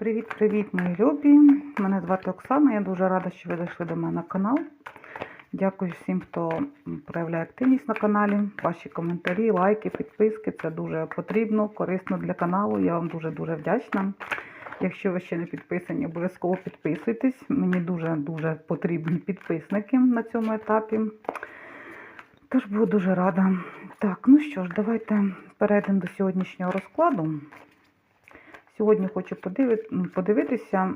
Привіт-привіт, мої любі! Мене звати Оксана. Я дуже рада, що ви зайшли до мене на канал. Дякую всім, хто проявляє активність на каналі. Ваші коментарі, лайки, підписки. Це дуже потрібно, корисно для каналу. Я вам дуже-дуже вдячна. Якщо ви ще не підписані, обов'язково підписуйтесь. Мені дуже-дуже потрібні підписники на цьому етапі. Тож буду дуже рада. Так, ну що ж, давайте перейдемо до сьогоднішнього розкладу. Сьогодні хочу подивитися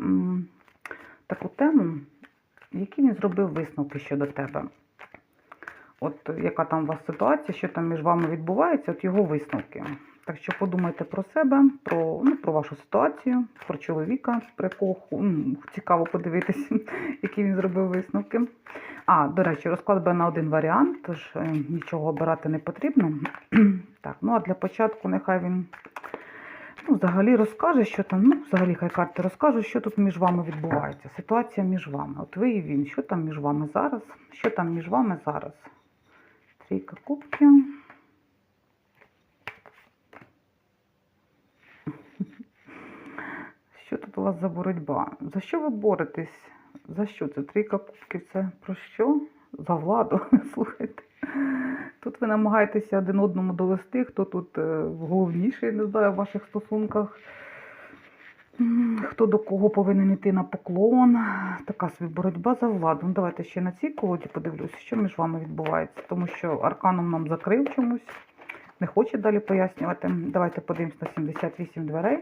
таку тему, які він зробив висновки щодо тебе. От яка там у вас ситуація, що там між вами відбувається, от його висновки. Так що подумайте про себе, про, ну, про вашу ситуацію, про чоловіка, про якого м, цікаво подивитися, які він зробив висновки. А, до речі, розклад буде на один варіант, тож е, нічого обирати не потрібно. так, ну а для початку нехай він ну, взагалі розкаже, що там, ну, взагалі хай карти розкажуть, що тут між вами відбувається. Ситуація між вами. От ви і він. Що там між вами зараз? Що там між вами зараз? Трійка кубків. Що тут у вас за боротьба? За що ви боретесь? За що це? Трійка кубків це про що? За владу, слухайте. Тут ви намагаєтеся один одному довести, хто тут е, головніший, не знаю, в ваших стосунках. Хто до кого повинен йти на поклон. Така собі боротьба за владу. Ну, давайте ще на цій колоді подивлюся, що між вами відбувається. Тому що арканом нам закрив чомусь. Не хоче далі пояснювати. Давайте подивимось на 78 дверей.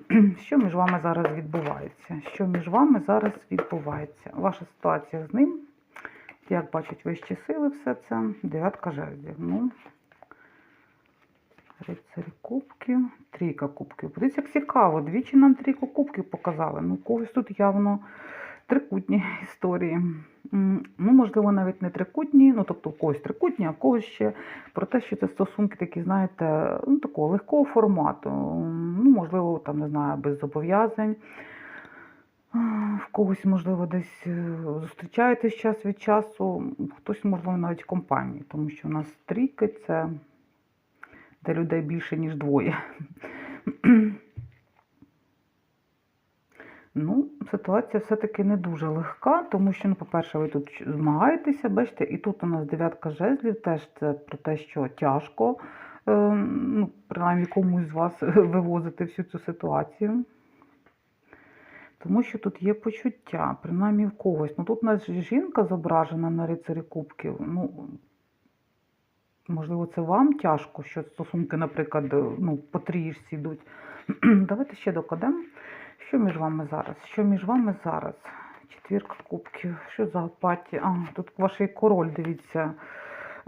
Що між вами зараз відбувається? Що між вами зараз відбувається? Ваша ситуація з ним. Як бачать вищі сили, все це. Дев'ятка жезлів. Ну, рицарі кубків, трійка кубків. Подивіться, як цікаво. Двічі нам трійку кубків показали. Ну, когось тут явно трикутні історії. Ну, можливо, навіть не трикутні, ну, тобто когось трикутні, а когось ще про те, що це стосунки такі, знаєте, ну, такого легкого формату. Ну, можливо, там, не знаю, без зобов'язань. В когось, можливо, десь е, зустрічаєтесь час від часу, хтось, можливо, навіть в компанії, тому що у нас трійки це де людей більше, ніж двоє. Ну, ситуація все-таки не дуже легка, тому що, ну, по-перше, ви тут змагаєтеся, бачите, і тут у нас дев'ятка жезлів, теж це про те, що тяжко, е, ну, принаймні комусь з вас вивозити всю цю ситуацію. Тому що тут є почуття, принаймні в когось. Ну тут у нас жінка зображена на рицарі кубків. Ну, можливо, це вам тяжко, що стосунки, наприклад, ну, по тріжці йдуть. Давайте ще докладемо. Що між вами зараз? Що між вами зараз? Четвірка кубків. Що за апатія? А, тут ваш король, дивіться.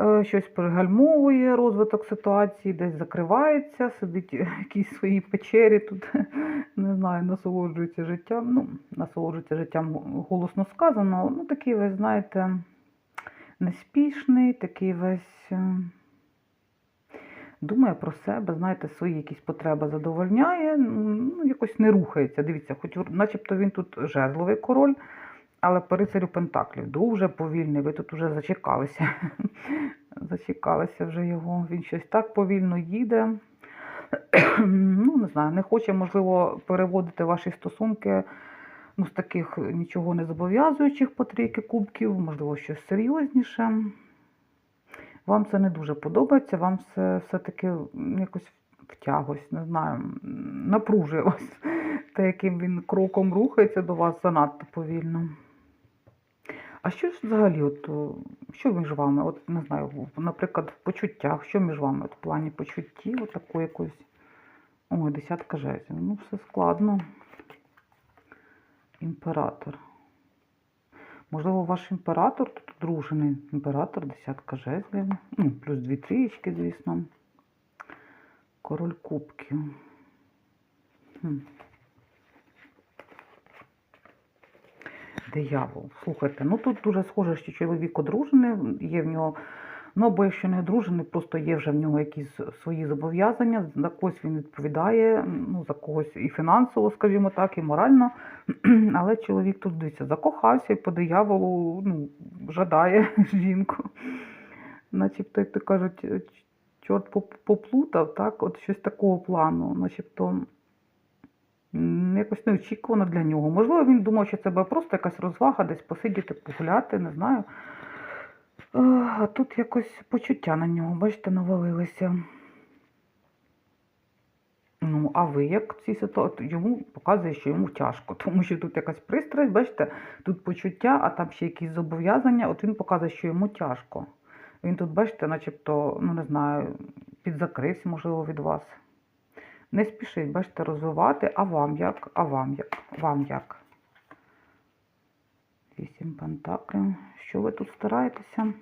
Е, Щось пригальмовує розвиток ситуації, десь закривається, сидить в якійсь своїй печері тут, не знаю, насолоджується життям. Ну, насолоджується життям голосно сказано. Ну, такий весь, знаєте, неспішний, такий весь е, думає про себе, знаєте, свої якісь потреби задовольняє, ну, якось не рухається. Дивіться, хоч начебто він тут жезловий король, але по рицарю Пентаклів дуже повільний. Ви тут вже зачекалися. Зачекалися вже його. Він щось так повільно їде. ну, не знаю, не хоче, можливо, переводити ваші стосунки ну, з таких нічого не зобов'язуючих по трійки кубків, можливо, щось серйозніше. Вам це не дуже подобається, вам це все-таки якось втягось, не знаю, напружує вас те, яким він кроком рухається до вас занадто повільно. А що ж взагалі, от, що між вами? От не знаю, наприклад, в почуттях, що між вами от, в плані почуттів, от такої якоїсь. Ой, десятка жезлів. Ну, все складно. Імператор. Можливо, ваш імператор тут одружений. Імператор, десятка жезлів. Ну, плюс дві трієчки, звісно. Король кубків. Хм. Диявол. Слухайте, ну тут дуже схоже, що чоловік одружений, є в нього, ну або якщо не одружений, просто є вже в нього якісь свої зобов'язання, за когось він відповідає, ну, за когось і фінансово, скажімо так, і морально. Але чоловік тут дивіться, закохався і по дияволу ну, жадає жінку. Начебто, як то кажуть, чорт поплутав, так, от щось такого плану, начебто якось неочікувано для нього. Можливо, він думав, що це буде просто якась розвага, десь посидіти, погуляти, не знаю. Е, А тут якось почуття на нього, бачите, навалилися. Ну, а ви як в цій ситуації? Йому показує, що йому тяжко, тому що тут якась пристрасть, бачите, тут почуття, а там ще якісь зобов'язання. От він показує, що йому тяжко. Він тут, бачите, начебто, ну не знаю, підзакрився, можливо, від вас. Не спішіть, бачите, розвивати, а вам як? А вам як? Вам як? Вісім пентаклів. Що ви тут стараєтеся?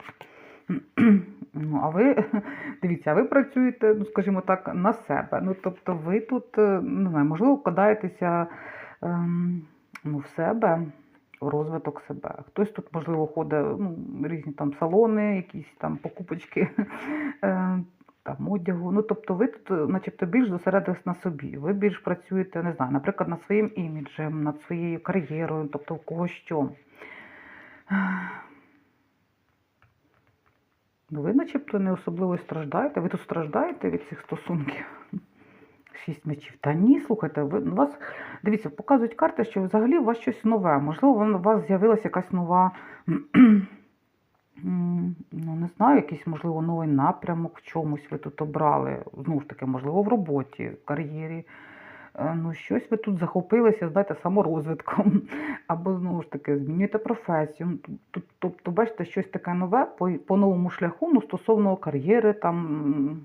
Ну, а ви, дивіться, ви працюєте, ну, скажімо так, на себе. Ну, тобто ви тут, е, не знаю, можливо, вкладаєтеся ем, ну, в себе, в розвиток себе. Хтось тут, можливо, ходить ну, різні там салони, якісь там покупочки е, там, одягу. Ну, тобто ви тут, е, начебто, більш зосередились на собі. Ви більш працюєте, не знаю, наприклад, над своїм іміджем, над своєю кар'єрою, тобто в кого що. Ну, ви начебто не особливо страждаєте. Ви тут страждаєте від цих стосунків? Шість мечів. Та ні, слухайте, ви вас дивіться, показують карти, що взагалі у вас щось нове. Можливо, у вас з'явилася якась нова, ну не знаю, якийсь, можливо, новий напрямок в чомусь ви тут обрали. Знову ж таки, можливо, в роботі, в кар'єрі. Е, Ну, щось ви тут захопилися, знаєте, саморозвитком. Або знову ж таки змінюєте професію. Ну, Тобто, бачите, щось таке нове по, по новому шляху, ну, стосовно кар'єри там.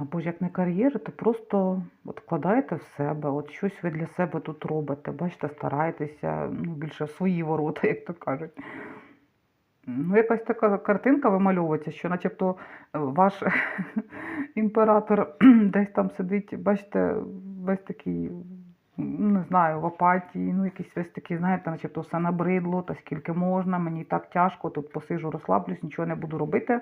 Або ж як не кар'єри, то просто от вкладаєте в себе, от щось ви для себе тут робите. Бачите, стараєтеся ну, більше в свої ворота, як то кажуть. Ну, якась така картинка вимальовується, що начебто е, ваш імператор десь там сидить, бачите, весь такий, ну, не знаю, в апатії, ну якийсь весь такий, знаєте, начебто все набридло, та скільки можна, мені так тяжко, тут посижу, розслаблюсь, нічого не буду робити.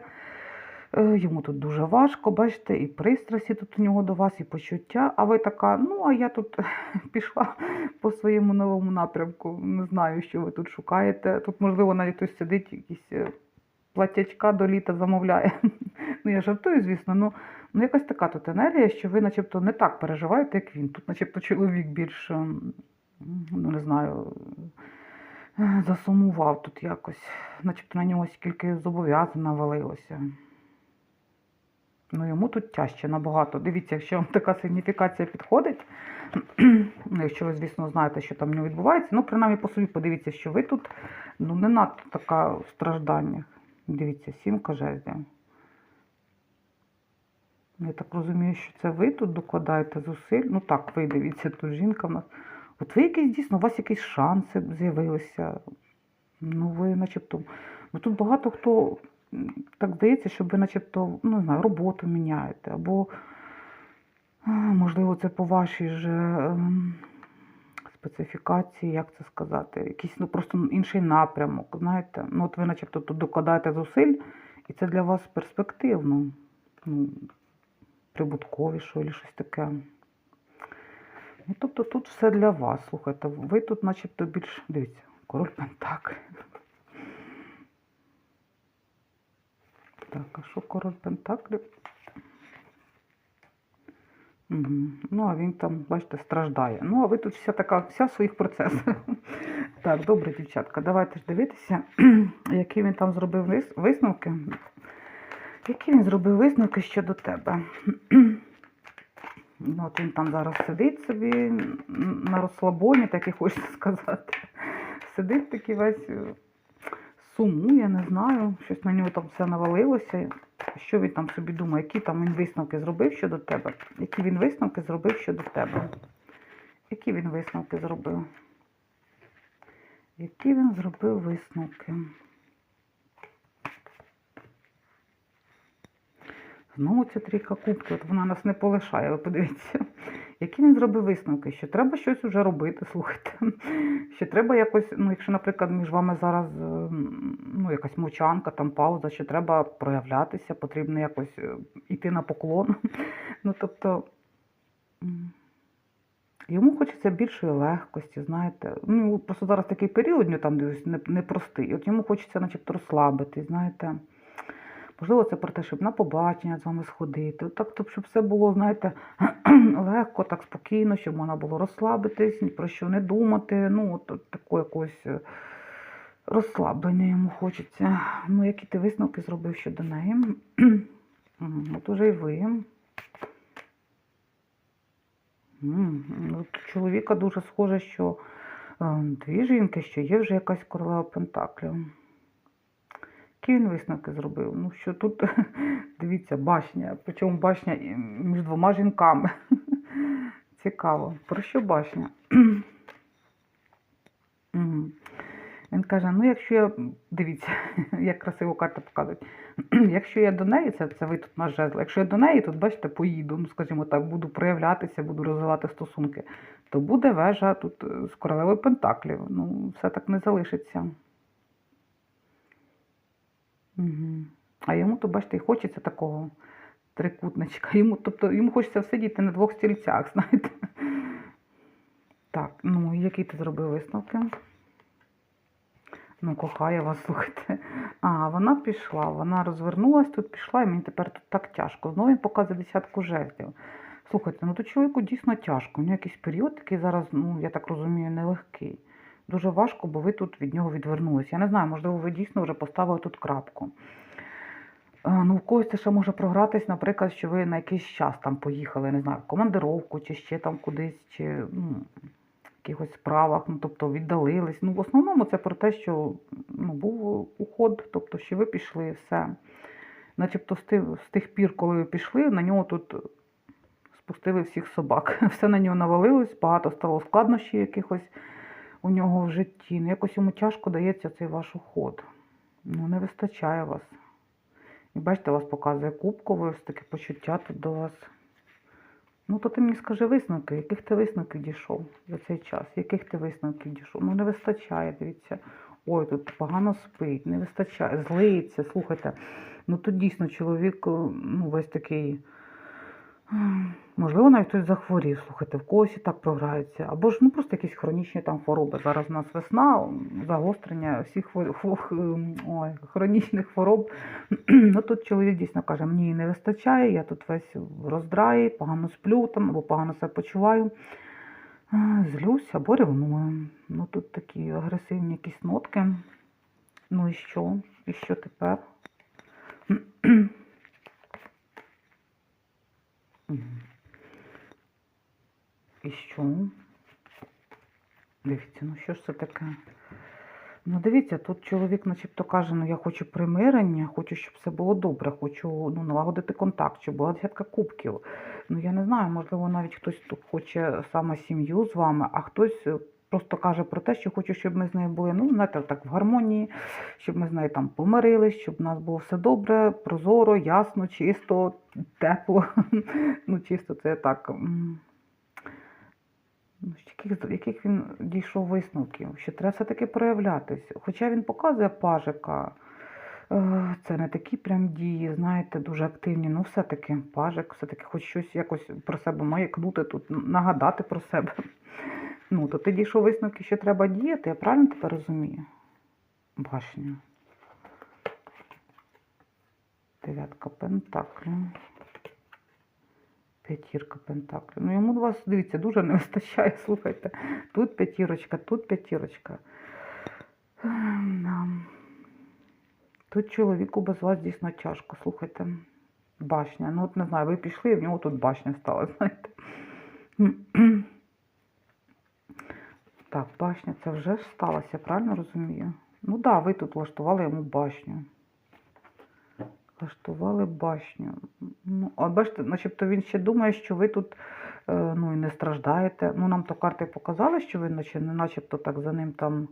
Е, Йому тут дуже важко, бачите, і пристрасті тут у нього до вас, і почуття. А ви така, ну а я тут пішла по своєму новому напрямку. Не знаю, що ви тут шукаєте. Тут, можливо, навіть хтось сидить, якісь е, платячка до літа замовляє. Ну, я жартую, звісно, ну, ну якась така тут енергія, що ви начебто не так переживаєте, як він. Тут, начебто, чоловік більш, ем, ну не знаю, е, засумував тут якось, начебто на нього скільки зобов'язань навалилося. Ну, йому тут тяжче набагато. Дивіться, якщо вам така сигніфікація підходить, ну, якщо ви, звісно, знаєте, що там не відбувається, ну, принаймні по собі подивіться, що ви тут ну, не надто така в стражданнях. Дивіться, сімка жезлів. Я так розумію, що це ви тут докладаєте зусиль. Ну так, ви дивіться, тут жінка в нас. От ви якісь дійсно, у вас якісь шанси з'явилися. Ну, ви начебто. Ну тут багато хто так здається, що ви начебто, ну не знаю, роботу міняєте. Або, можливо, це по вашій же ем, специфікації, як це сказати, якийсь ну, просто інший напрямок. Знаєте, ну от ви начебто тут докладаєте зусиль, і це для вас перспективно. Ну, прибутковіше, або щось таке. Ну, тобто тут все для вас. Слухайте, ви тут начебто більш. Дивіться, король Пентаклів. Так, а що король Пентаклів? Угу. Ну, а він там, бачите, страждає. Ну, а ви тут вся така, вся в своїх процесах. Так, добре, дівчатка, давайте ж дивитися, які він там зробив висновки. Які він зробив висновки щодо тебе? Ну, от він там зараз сидить собі на розслабоні, так і хочеться сказати. Сидить такий весь сумує, не знаю, щось на нього там все навалилося. Що він там собі думає, які там він висновки зробив щодо тебе? Які він висновки зробив щодо тебе? Які він висновки зробив? Які він зробив висновки? Знову ця трійка кубків, от вона нас не полишає, ви подивіться. Які він зробив висновки? Що треба щось уже робити, слухайте. Що треба якось, ну, якщо, наприклад, між вами зараз ем, ну, якась мовчанка, там пауза, що треба проявлятися, потрібно якось е, йти на поклон. Ну, тобто, йому хочеться більшої легкості, знаєте. Ну, просто зараз такий період, ну, там дивись, непростий. От йому хочеться, начебто, розслабити, знаєте Можливо, це про те, щоб на побачення з вами сходити. Так, тобто, щоб все було, знаєте, легко, так спокійно, щоб можна було розслабитись, ні про що не думати. Ну, от, такого якогось е, розслаблення йому хочеться. Ну, які ти висновки зробив щодо неї? От уже й ви. Ну, от чоловіка дуже схоже, що е, дві жінки, що є вже якась королева Пентаклів. Які він висновки зробив? Ну, що тут, дивіться, башня, причому башня між двома жінками. Цікаво. Про що башня? Він каже: ну, якщо я, дивіться, як красиво карта показують, якщо я до неї, це, це ви тут на жезл, якщо я до неї, тут, бачите, поїду, ну, скажімо так, буду проявлятися, буду розвивати стосунки, то буде вежа тут е, з королевою Пентаклів. Ну, все так не залишиться. Угу. А йому, то, бачите, і хочеться такого трикутничка. Йому, тобто, йому хочеться сидіти на двох стільцях, знаєте. Так, ну, які ти зробив висновки? Ну, кохає вас, слухайте. А, вона пішла, вона розвернулась тут, пішла, і мені тепер тут так тяжко. Знову він показує десятку жезлів. Слухайте, ну то чоловіку дійсно тяжко. У нього якийсь період такий зараз, ну, я так розумію, нелегкий. Дуже важко, бо ви тут від нього відвернулись. Я не знаю, можливо, ви дійсно вже поставили тут крапку. Е, Ну, в когось це ще може програтись, наприклад, що ви на якийсь час там поїхали, не знаю, в командировку, чи ще там кудись, чи ну, в якихось справах, ну, тобто віддалились. Ну, в основному це про те, що ну, був уход, тобто, що ви пішли, все. Начебто з тих, з тих пір, коли ви пішли, на нього тут спустили всіх собак. Все на нього навалилось, багато стало складнощів якихось у нього в житті. Ну, якось йому тяжко дається цей ваш уход. Ну, не вистачає вас. І бачите, вас показує кубкове, ось таке почуття тут до вас. Ну, то ти мені скажи висновки, яких ти висновків дійшов за цей час? Яких ти висновків дійшов? Ну, не вистачає, дивіться. Ой, тут погано спить, не вистачає, злиться, слухайте. Ну тут дійсно чоловік, ну, весь такий. Можливо, навіть хтось захворів, слухайте, в когось так програється. Або ж ну просто якісь хронічні там хвороби. Зараз у нас весна, загострення всіх хвор- ой, хронічних хвороб. ну тут чоловік дійсно каже, мені не вистачає, я тут весь в роздраї, погано сплю там, або погано себе почуваю. Злюсь або ревную. Ну тут такі агресивні якісь нотки. Ну і що? І що тепер? І що? Дивіться, ну що ж це таке? Ну, дивіться, тут чоловік начебто каже, ну я хочу примирення, хочу, щоб все було добре, хочу ну, налагодити контакт, щоб була десятка кубків. Ну, я не знаю, можливо, навіть хтось тут хоче саме сім'ю з вами, а хтось просто каже про те, що хочу, щоб ми з нею були, ну, знаєте, так в гармонії, щоб ми з нею там помирились, щоб у нас було все добре, прозоро, ясно, чисто, тепло. Ну, чисто це так. Ну, яких, яких він дійшов висновків, що треба все-таки проявлятись. Хоча він показує пажика, е, це не такі прям дії, знаєте, дуже активні. Ну, все-таки пажик, все-таки хоч щось якось про себе маякнути тут, нагадати про себе. Ну, то ти дійшов висновки, що треба діяти, я правильно тебе розумію? Башня. Дев'ятка пентаклів. П'ятірка пентаклів. Ну, йому вас, дивіться, дуже не вистачає, слухайте. Тут п'ятірочка, тут п'ятірочка. Ем. Тут чоловіку без вас дійсно тяжко, слухайте. Башня. Ну, от не знаю, ви пішли, і в нього тут башня стала, знаєте. Так, башня, це вже ж сталося, правильно розумію? Ну так, да, ви тут влаштували йому башню. Влаштували башню. Ну, а бачите, начебто він ще думає, що ви тут е, ну, і не страждаєте. Ну, нам то карти показали, що ви наче, начебто так за ним там,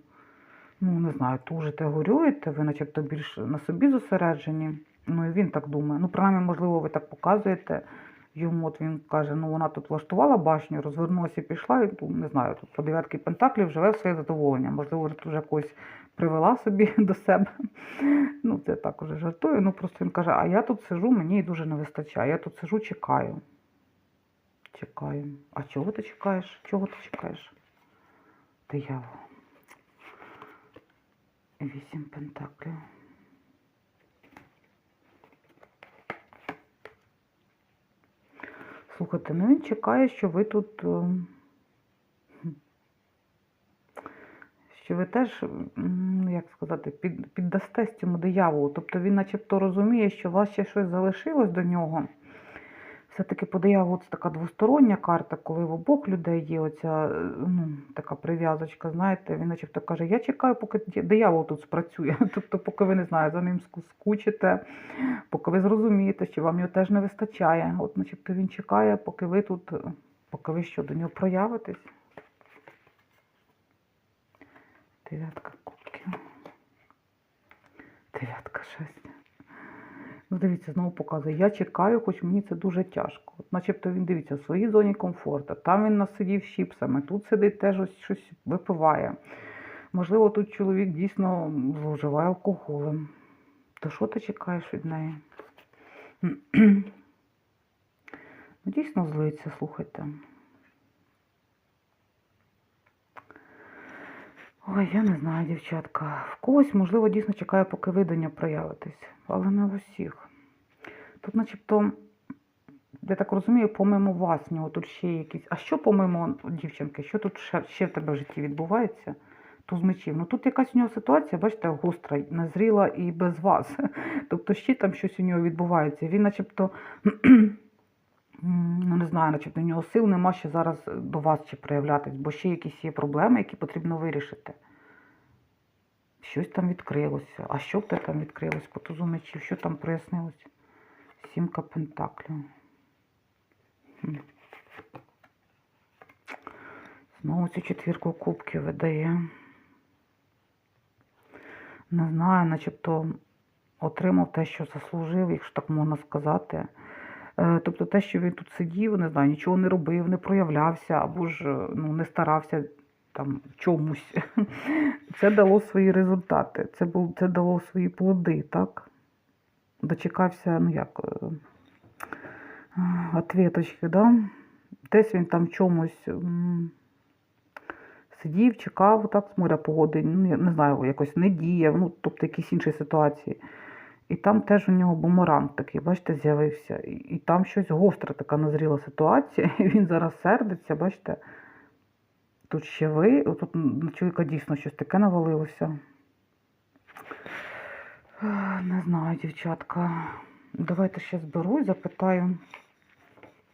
ну, не знаю, тужите, горюєте, ви начебто більш на собі зосереджені. Ну, і він так думає. Ну, принаймні, можливо, ви так показуєте йому. От він каже, ну вона тут влаштувала башню, розвернулася і пішла, і ну, не знаю, тут по дев'ятки пентаклів живе своє задоволення. Можливо, тут вже когось привела собі до себе. Ну, це так уже жартую. Ну, просто він каже, а я тут сижу, мені дуже не вистачає. Я тут сижу, чекаю. Чекаю. А чого ти чекаєш? Чого ти чекаєш? Диявол. Вісім пентаклів. Слухайте, ну він чекає, що ви тут. е, Що ви теж, ну, як сказати, під, піддастесь цьому дияволу. Тобто він начебто розуміє, що у вас ще щось залишилось до нього. Все-таки по дияволу це така двостороння карта, коли в обох людей є оця е, ну, така прив'язочка, знаєте, він начебто каже, я чекаю, поки диявол тут спрацює. Тобто, поки ви не знаю, за ним скучите, поки ви зрозумієте, що вам його теж не вистачає. От начебто він чекає, поки ви тут, е, поки ви що, до нього проявитесь. Дев'ятка кубків. Дев'ятка шесть. Ну, дивіться, знову показує. Я чекаю, хоч мені це дуже тяжко. От начебто він дивіться в своїй зоні комфорту. Там він насидів з чіпсами, тут сидить теж ось щось випиває. Можливо, тут чоловік дійсно зловживає алкоголем. То що ти чекаєш від неї? Ну, дійсно злиться, слухайте. Ой, я не знаю, дівчатка. В когось, можливо, дійсно чекає, поки ви до нього проявитесь, але не в усіх. Тут, начебто, я так розумію, помимо вас, в нього тут ще якісь. А що помимо дівчинки, що тут ще, ще в тебе в житті відбувається? Туз мечів. Ну тут якась у нього ситуація, бачите, гостра, назріла і без вас. Тобто ще там щось у нього відбувається. Він начебто, ну не знаю, начебто у нього сил нема ще зараз до вас ще проявлятись, бо ще якісь є проблеми, які потрібно вирішити. Щось там відкрилося. А що в тебе там відкрилось по мечів? Що там прояснилось? Сімка пентаклів. Знову цю четвірку кубків видає. Не знаю, начебто отримав те, що заслужив, якщо так можна сказати. Е, Тобто те, що він тут сидів, не знаю, нічого не робив, не проявлявся або ж е, ну, не старався там чомусь. Це дало свої результати, це, бул, це дало свої плоди, так? Дочекався, ну як, е, ответочки, да? Десь він там чомусь сидів, чекав, так, з моря погоди, ну, я не знаю, якось не діяв, ну, тобто якісь інші ситуації. І там теж у нього бумеранг такий, бачите, з'явився. І, там щось гостра така назріла ситуація, і він зараз сердиться, бачите. Тут ще ви, тут на чоловіка дійсно щось таке навалилося. Не знаю, дівчатка. Давайте ще зберу і запитаю,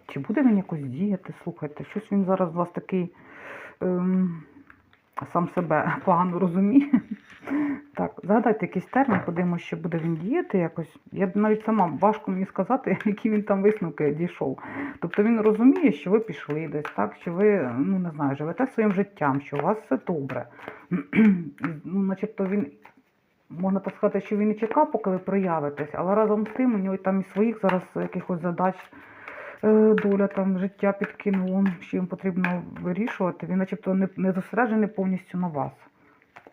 чи буде він якось діяти, слухайте, щось він зараз у вас такий ем, сам себе погано розуміє. Так, згадайте якийсь термін, подивимося, що буде він діяти якось. Я б навіть сама важко мені сказати, які він там висновки дійшов. Тобто він розуміє, що ви пішли десь, так, що ви, ну не знаю, живете своїм життям, що у вас все добре. ну, начебто він, можна так сказати, що він і чекав, поки ви проявитесь, але разом з тим у нього там і своїх зараз якихось задач доля там життя підкинуло, що їм потрібно вирішувати. Він начебто не, не зосереджений повністю на вас.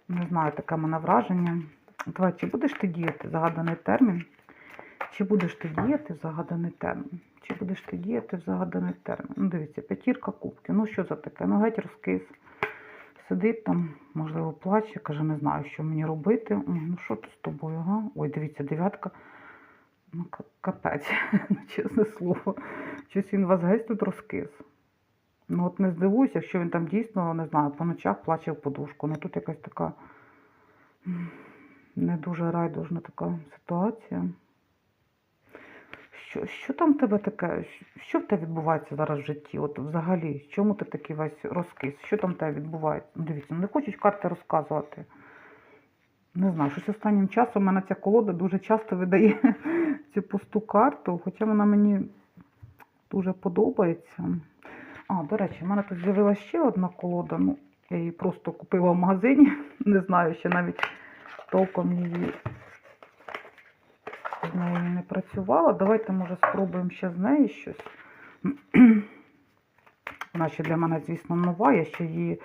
Не знаю, таке мене враження. Давай, чи будеш ти діяти загаданий термін? Чи будеш ти діяти в загаданий термін? Чи будеш ти діяти в загаданий термін? Ну, дивіться, п'ятірка кубків. Ну, що за таке? Ну, геть розкис. Сидить там, можливо, плаче, каже, не знаю, що мені робити. Ну, що тут з тобою? Ага? Ой, дивіться, дев'ятка. Ну, капець, ну, чесне слово. Щось він вас геть тут розкис. Ну, от не здивуюся, якщо він там дійсно, не знаю, по ночах плаче в подушку. Ну тут якась така не дуже райдужна така ситуація. Що, що там в тебе таке? Що в тебе відбувається зараз в житті? От взагалі, чому ти такий весь розкис? Що там в тебе відбувається? Ну, дивіться, ну не хочуть карти розказувати. Не знаю, щось останнім часом мене ця колода дуже часто видає цю пусту карту, хоча вона мені дуже подобається. А, до речі, в мене тут з'явилася ще одна колода. Ну, я її просто купила в магазині. Не знаю, ще навіть толком її з нею не працювала. Давайте, може, спробуємо ще з неї щось. Вона ще для мене, звісно, нова. Я ще її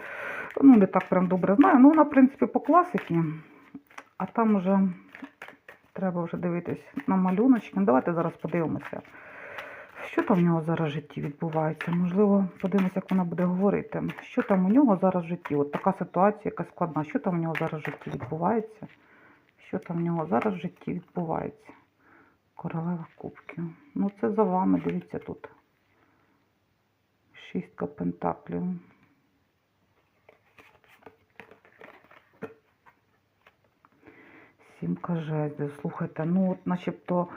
ну, не так прям добре знаю. Ну, вона, в принципі, по класиці. А там вже треба вже дивитись на малюночки. Ну, давайте зараз подивимося. Що там в нього зараз в житті відбувається? Можливо, подивимося, як вона буде говорити. Що там у нього зараз в житті? От така ситуація, яка складна. Що там у нього зараз в житті відбувається? Що там в нього зараз в житті відбувається? Королева кубків. Ну, це за вами, дивіться тут. Шістка пентаклів. Сімка жезлів. Слухайте, ну от начебто.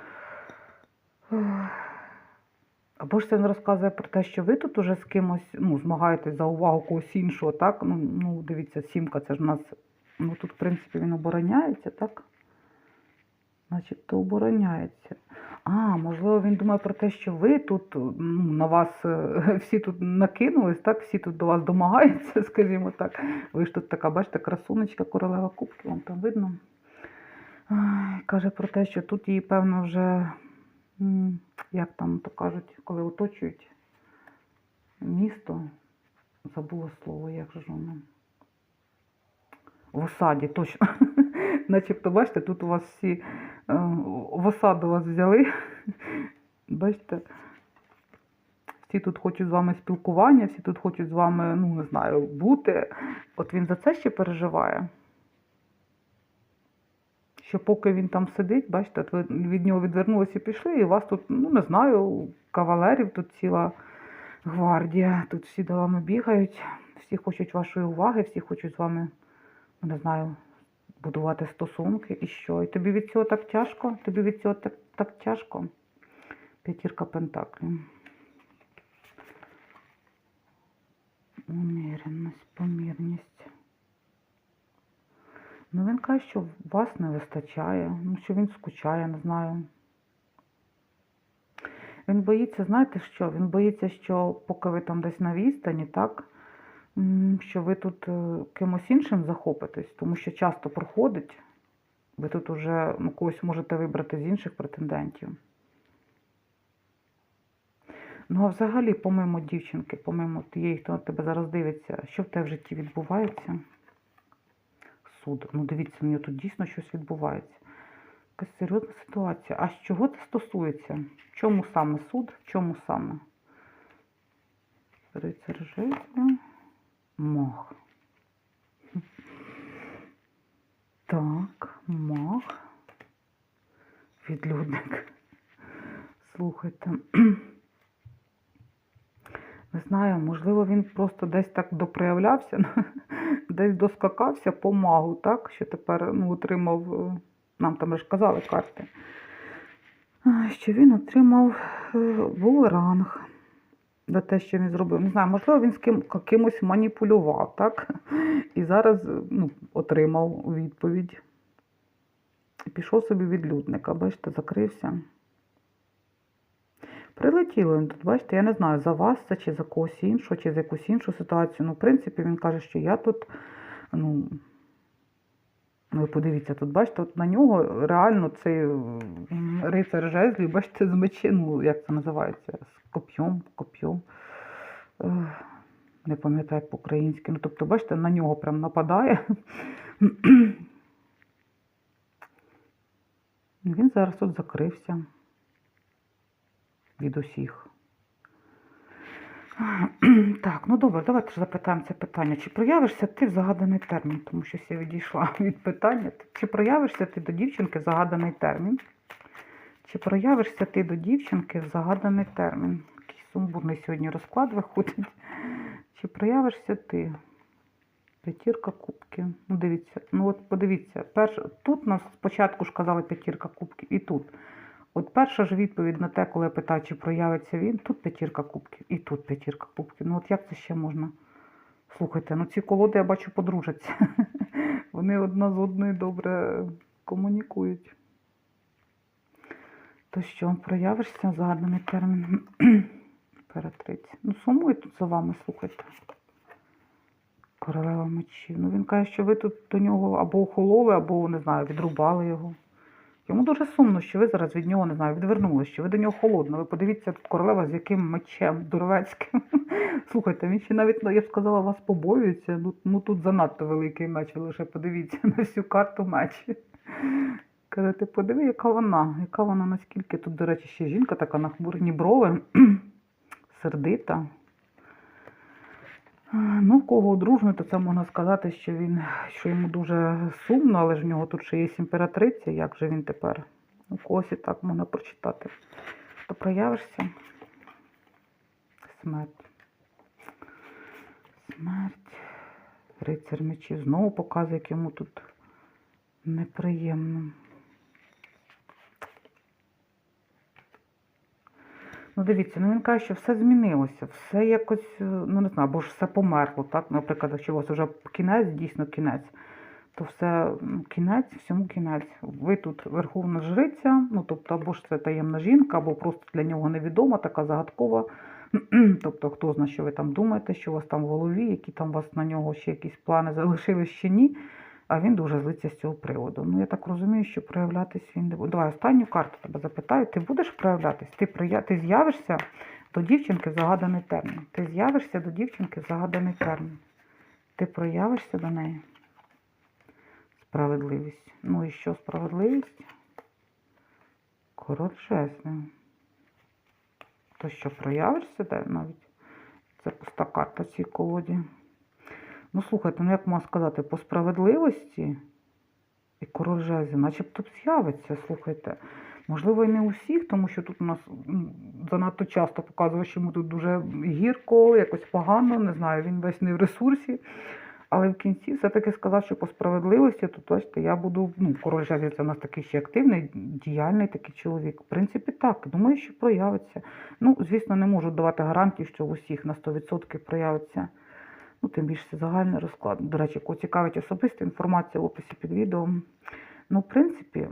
Або ж це не розказує про те, що ви тут уже з кимось ну, змагаєтесь за увагу когось іншого, так? Ну, ну дивіться, сімка, це ж у нас. Ну тут, в принципі, він обороняється, так? Начебто обороняється. А, можливо, він думає про те, що ви тут ну, на вас е, всі тут накинулись, так? Всі тут до вас домагаються, скажімо так. Ви ж тут така, бачите, красунечка, королева кубки, вам там видно. Каже про те, що тут її, певно, вже, як там то кажуть, коли оточують місто, забула слово, як же воно. В осаді, точно. Начебто, бачите, тут у вас всі е, в осаду вас взяли. Бачите, всі тут хочуть з вами спілкування, всі тут хочуть з вами, ну, не знаю, бути. От він за це ще переживає. Що поки він там сидить, бачите, ви від нього відвернулися і пішли, і вас тут, ну не знаю, кавалерів тут ціла гвардія. Тут всі до вами бігають, всі хочуть вашої уваги, всі хочуть з вами, ну, не знаю, будувати стосунки і що. І тобі від цього так тяжко? Тобі від цього так, так тяжко? П'ятірка пентаклів. Уміряність, помірність. Ну, він каже, що вас не вистачає, ну, що він скучає, не знаю. Він боїться, знаєте що? Він боїться, що поки ви там десь на відстані, так, що ви тут е, кимось іншим захопитесь, тому що часто проходить, ви тут уже ну, когось можете вибрати з інших претендентів. Ну, а взагалі, помимо дівчинки, помимо тієї, хто на тебе зараз дивиться, що в тебе в житті відбувається? Суд. Ну, дивіться, у нього тут дійсно щось відбувається. Якась серйозна ситуація. А з чого це стосується? В чому саме суд? В чому саме? Рицар жезлів. Мах. Так, мах. Відлюдник. Слухайте. Не знаю, можливо, він просто десь так допроявлявся, десь доскакався по магу, так? Що тепер ну, отримав, е, нам там ж казали карти, що він отримав е, бумеранг за те, що він зробив. Не знаю, можливо, він з ким, кимось маніпулював, так? І зараз е, ну, отримав відповідь. Пішов собі відлюдника, бачите, закрився. Прилетіло він тут, бачите, я не знаю, за вас це чи за когось іншого, чи за якусь іншу ситуацію. Ну, в принципі, він каже, що я тут, ну, ну ви подивіться, тут, бачите, от на нього реально цей рицар жезлів, бачите, з мечем, ну, як це називається, з коп'єм, коп'єм. Не пам'ятаю по-українськи. Ну, тобто, бачите, на нього прям нападає. Він зараз тут закрився від усіх. Так, ну добре, давайте ж запитаємо це питання. Чи проявишся ти в загаданий термін? Тому що я відійшла від питання. Чи проявишся ти до дівчинки в загаданий термін? Чи проявишся ти до дівчинки в загаданий термін? Який сумбурний сьогодні розклад виходить. Чи проявишся ти? П'ятірка кубків. Ну, дивіться, ну от подивіться, перш... тут нас спочатку ж казали п'ятірка кубків, і тут. От перша ж відповідь на те, коли я питаю, чи проявиться він, тут п'ятірка кубків і тут п'ятірка кубків. Ну от як це ще можна? Слухайте, ну ці колоди, я бачу, подружаться. Вони одна з одною добре комунікують. То що, проявишся загаданий термін? Імператриця. Ну, сумує тут за вами, слухайте. Королева мечів. Ну він каже, що ви тут до нього або охололи, або, не знаю, відрубали його. Йому дуже сумно, що ви зараз від нього, не знаю, відвернулися, що ви до нього холодно. Ви подивіться, тут королева з яким мечем дурвецьким. Слухайте, він ще навіть, ну, я б сказала, вас побоюється. Ну, ну тут занадто великий меч, ви лише подивіться на всю карту меч. Каже, ти подиви, яка вона, яка вона наскільки тут, до речі, ще жінка така нахмурені брови, сердита. Ну, кого одружений, то це можна сказати, що він, що йому дуже сумно, але ж в нього тут ще є імператриця, як же він тепер? У когось і так можна прочитати. То проявишся? Смерть. Смерть. Рицар мечів знову показує, як йому тут неприємно. Ну, дивіться, ну він каже, що все змінилося, все якось, е, ну не знаю, або ж все померло, так? Наприклад, якщо у вас вже кінець, дійсно кінець, то все кінець, всьому кінець. Ви тут верховна жриця, ну тобто, або ж це таємна жінка, або просто для нього невідома, така загадкова. Тобто, хто знає, що ви там думаєте, що у вас там в голові, які там у вас на нього ще якісь плани залишились чи ні. А він дуже злиться з цього приводу. Ну, я так розумію, що проявлятись він не буде. Давай останню карту тебе запитаю. Ти будеш проявлятись? Ти, прия... ти з'явишся до дівчинки в загаданий термін. Ти з'явишся до дівчинки в загаданий термін. Ти проявишся до неї. Справедливість. Ну і що справедливість? Жезлів. То що проявишся де навіть? Це пуста карта цій колоді. Ну, слухайте, ну як можна сказати, по справедливості і король жезлів, начебто з'явиться, слухайте. Можливо, і не у всіх, тому що тут у нас занадто часто показує, що йому тут дуже гірко, якось погано, не знаю, він весь не в ресурсі. Але в кінці все-таки сказав, що по справедливості, то бачите, я буду, ну, король жезлів це у нас такий ще активний, діяльний такий чоловік. В принципі, так, думаю, що проявиться. Ну, звісно, не можу давати гарантії, що в усіх на 100% проявиться. Ну, тим більше загальний розклад. До речі, кого цікавить особиста інформація в описі під відео. Ну, в принципі,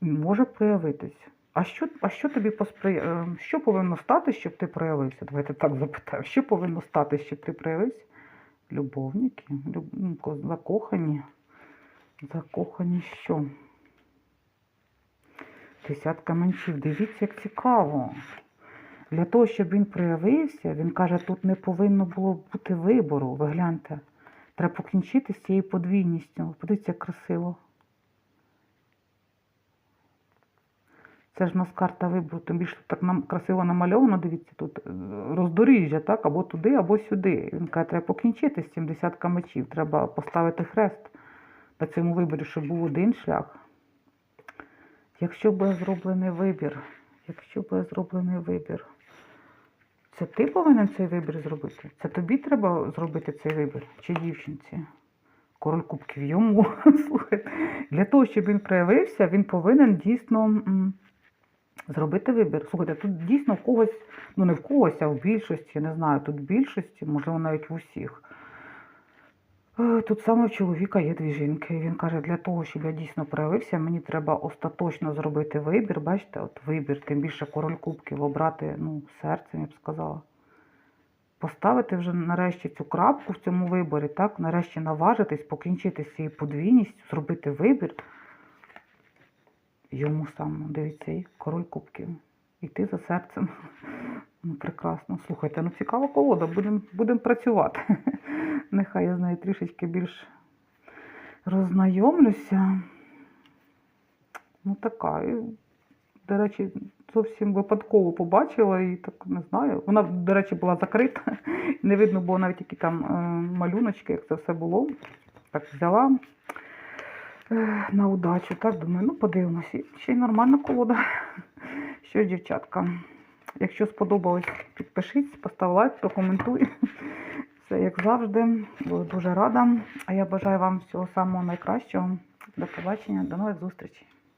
може проявитись. А що, а що тобі посприя... е, Що повинно стати, щоб ти проявився? Давайте так запитаю. Що повинно стати, щоб ти проявився? Любовники, люб... ну, закохані. Закохані що? Десятка меншів. Дивіться, як цікаво. Для того, щоб він проявився, він каже, тут не повинно було бути вибору. Ви гляньте. Треба покінчити з цією подвійністю. Подивіться, як красиво. Це ж у нас карта вибору, тим більше так нам красиво намальовано, дивіться, тут е, роздоріжжя, так, або туди, або сюди. Він каже, треба покінчити з цим десятка мечів, треба поставити хрест на цьому виборі, щоб був один шлях. Якщо буде зроблений вибір, якщо буде зроблений вибір, це ти повинен цей вибір зробити? Це тобі треба зробити цей вибір? Чи дівчинці? Король кубків йому. Слухайте. для того, щоб він проявився, він повинен дійсно зробити вибір. Слухайте, тут дійсно в когось, ну не в когось, а в більшості, не знаю, тут в більшості, можливо, навіть в усіх. Е, Тут саме в чоловіка є дві жінки. Він каже, для того, щоб я дійсно проявився, мені треба остаточно зробити вибір. Бачите, от вибір, тим більше король кубків обрати ну, серцем, я б сказала. Поставити вже нарешті цю крапку в цьому виборі, так, нарешті наважитись, покінчити з цією подвійністю, зробити вибір. Йому самому, дивіться, король кубків. Іти за серцем. Ну, прекрасно. Слухайте, ну цікава колода, будемо будем працювати. Нехай я з нею трішечки більш роззнайомлюся. Ну, така. До речі, зовсім випадково побачила і так не знаю. Вона, до речі, була закрита. Не видно було навіть які там е, малюночки, як це все було. Так взяла е, на удачу. Так, думаю, ну подивимося. Ще й нормальна колода. Що дівчатка, якщо сподобалось, підпишіться, постав лайк, прокоментуй. Все як завжди. Буду дуже рада. А я бажаю вам всього самого найкращого. До побачення, до нових зустрічей.